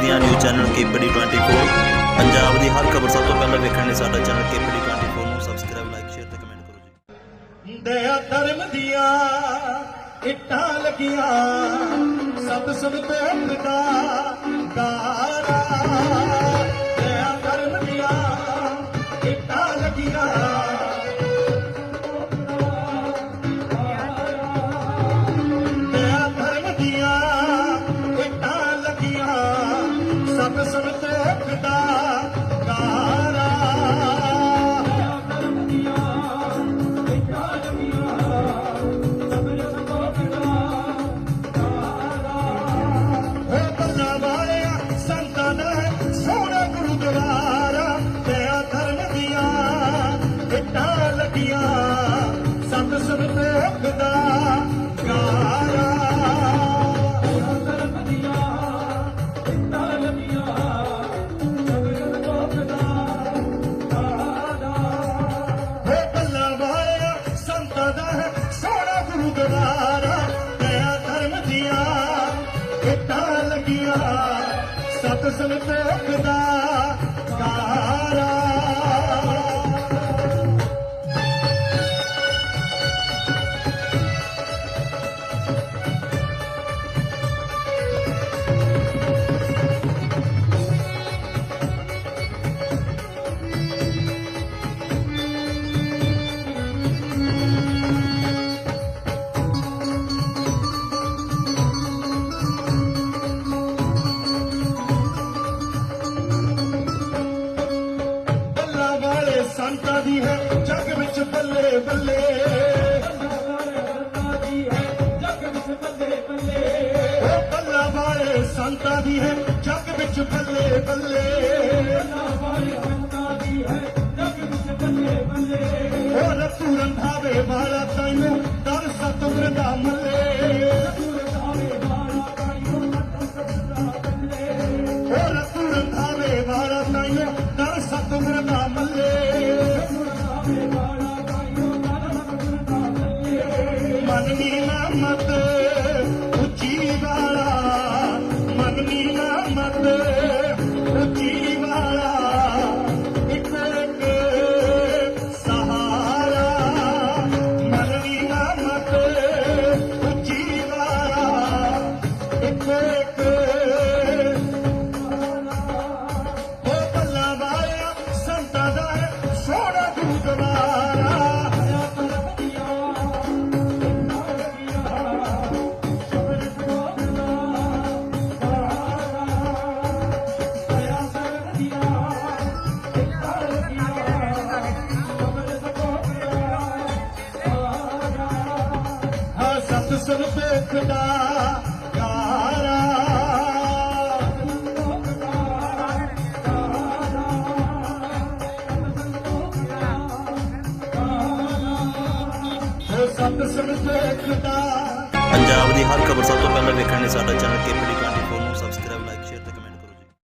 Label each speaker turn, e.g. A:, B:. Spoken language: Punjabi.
A: ਪੰਜਾਬ ਦੀਆਂ ਨਿਊਜ਼ ਚੈਨਲ ਕੇਪੀਡੀ 24 ਪੰਜਾਬ ਦੀ ਹਰ ਖਬਰ ਸਭ ਤੋਂ ਪਹਿਲਾਂ ਵੇਖਣ ਲਈ ਸਾਡਾ ਚੈਨਲ ਕੇਪੀਡੀ 24 ਨੂੰ ਸਬਸਕ੍ਰਾਈਬ ਲਾਈਕ ਸ਼ੇਅਰ ਤੇ ਕਮੈਂਟ ਕਰੋ ਜੀ।
B: ਦਇਆ ਧਰਮ ਦੀਆਂ ਇੱਟਾਂ ਲੱਗੀਆਂ ਸਭ ਸਭ ਤੋਂ ਦਾ ਗਾਰਾ ਸਭ ਸਤ ਸੰਤੋਖ ਦੀ ਹੈ, ਜੱਗ ਵਿੱਚ ਬੱਲੇ ਬੱਲੇ। ਬੱਲਾ ਵਾਲੇ ਸੰਤਾਂ ਦੀ ਹੈ, ਜੱਗ ਵਿੱਚ ਬੱਲੇ ਬੱਲੇ। ਉਹ ਰਤੂ ਰੰਧਾਵੇ ਵਾਲਾ ਤੈਨੂੰ ਦਰ ਸਤਿਗੁਰ ਦਾ ਮੱਲੇ। ਉਹ ਰਤੂ ਰੰਧਾਵੇ ਵਾਲਾ ਤੈਨੂੰ ਮਨਨੀ ਨਾ ਹਾਂ ਸਤ ਸੰਤੋਖ
A: ਪੰਜਾਬ ਦੀ ਹਰ ਖਬਰ ਸਭ ਤੋਂ ਪਹਿਲਾਂ ਵੇਖਣ ਲਈ ਸਾਡਾ ਚੈਨਲ ਕੇਪੀਡੀ 24